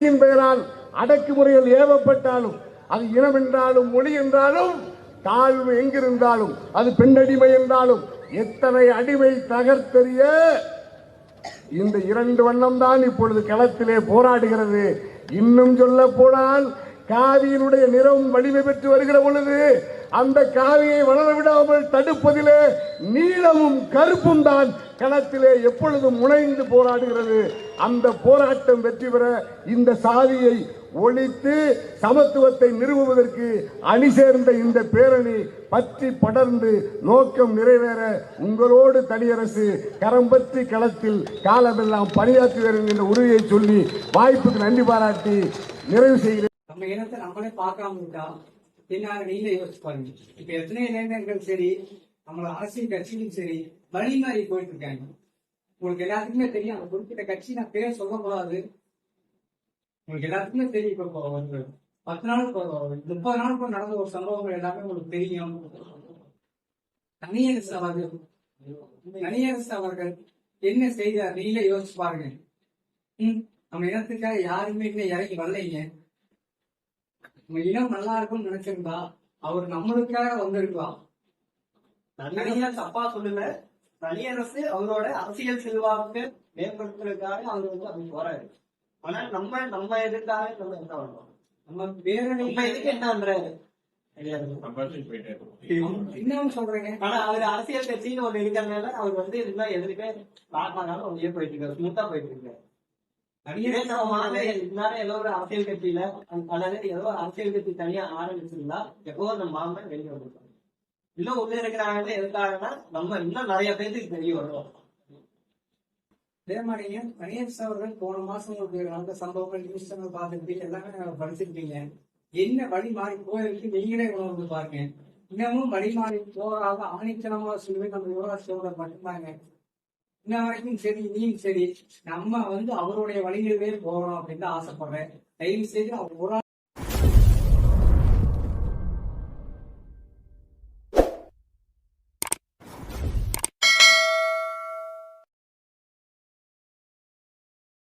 பெயரால் அடக்குமுறைகள் ஏவப்பட்டாலும் அது இனம் என்றாலும் மொழி என்றாலும் தாழ்வு எங்கிருந்தாலும் அது பெண்ணடிமை என்றாலும் எத்தனை அடிமை தகர்த்தெறிய? இந்த இரண்டு வண்ணம் தான் இப்பொழுது களத்திலே போராடுகிறது. இன்னும் சொல்ல போனால் காவியினுடைய நிறம் வலிமை பெற்று வருகிற பொழுது அந்த காவியை வளர விடாமல் தடுப்பதிலே நீளமும் கருப்பும் தான் களத்திலே எப்பொழுதும் முனைந்து போராடுகிறது. அந்த போராட்டம் வெற்றி பெற இந்த சாதியை ஒழித்து சமத்துவத்தை நிறுவுவதற்கு அணி சேர்ந்த இந்த பேரணி பற்றி படர்ந்து நோக்கம் நிறைவேற உங்களோடு தனியரசு கரம்பற்றி களத்தில் காலமெல்லாம் பணியாற்றுவேன் என்ற உறுதியை சொல்லி வாய்ப்புக்கு நன்றி பாராட்டி நிறைவு செய்கிறேன். நம்ம இனத்தை நம்மளே பார்க்காம என்ன நீங்களே யோசிச்சு பாருங்க. இப்ப எத்தனை இளைஞர்கள் சரி நம்மளோட அரசியல் கட்சியும் சரி வழி மாறி போயிட்டு இருக்காங்க. உங்களுக்கு எல்லாத்துக்குமே தெரியும் அந்த குறிப்பிட்ட கட்சி நான் பேர் சொல்லக்கூடாது. உங்களுக்கு எல்லாத்துக்குமே தெரியும் இப்போ ஒரு பத்து நாள் இப்போ முப்பது நாளுக்கு நடந்த ஒரு சம்பவங்கள் எல்லாமே உங்களுக்கு தெரியும். தனியரசு அவர்கள் தனியரசு அவர்கள் என்ன செய்தார்? நீங்களே யோசிச்சு பாருங்க. ம், நம்ம இனத்துக்காக யாருமே இன்னும் இறங்கி வரலைங்க. நம்ம இனம் நல்லா இருக்கும்னு நினைச்சிருந்தா அவர் நம்மளுக்காக வந்திருக்கலாம் தனியா தப்பா சொல்லல. தனியரசு அவரோட அரசியல் செல்வாக்கு மேம்படுத்துறதுக்காக அவர் வந்து அப்படி போறாரு. ஆனா நம்ம நம்ம எதுக்காக நம்ம என்ன பண்றோம் நம்ம பேரணி நம்ம எதுக்கு என்ன பண்றாரு. இன்னும் சொல்றேங்க? ஆனா அவர் அரசியல் கட்சின்னு ஒண்ணு இருக்கிறதுனால அவர் வந்து இதெல்லாம் எதுவுமே பார்க்காம அப்படியே போயிட்டு இருக்காரு. ஸ்மூத்தா போயிட்டு இருக்காரு. ஏதோ ஒரு அரசியல் கட்சியில அதாவது ஏதோ அரசியல் கட்சி தனியா ஆரம்பிச்சிருந்தா எப்போ நம்ம மாமன் வெளியே வந்திருப்பாங்க இன்னும் உள்ள இருக்கிறாங்க எதுக்காகனா நம்ம இன்னும் நிறைய பேருக்கு தெரிய வரும் அதே மாதிரிங்க கணேஷ் அவர்கள் போன மாசம் உங்களுக்கு நடந்த சம்பவங்கள் நியூஸ் சேனல் பார்த்துருப்பீங்க எல்லாமே படிச்சிருப்பீங்க என்ன வழி மாறி போயிருக்கு நீங்களே உணர்ந்து பாருங்க இன்னமும் வழி மாறி போகாத ஆணித்தனமா சொல்லுவேன் நம்ம யுவராஜோட மட்டும்தாங்க. இன்ன வரைக்கும் சரி நீயும் சரி. நம்ம வந்து அவருடைய வழிகளிலே போகணும் அப்படின்னு தான் ஆசைப்படுறேன். தயவு செய்து அவர் ஒரு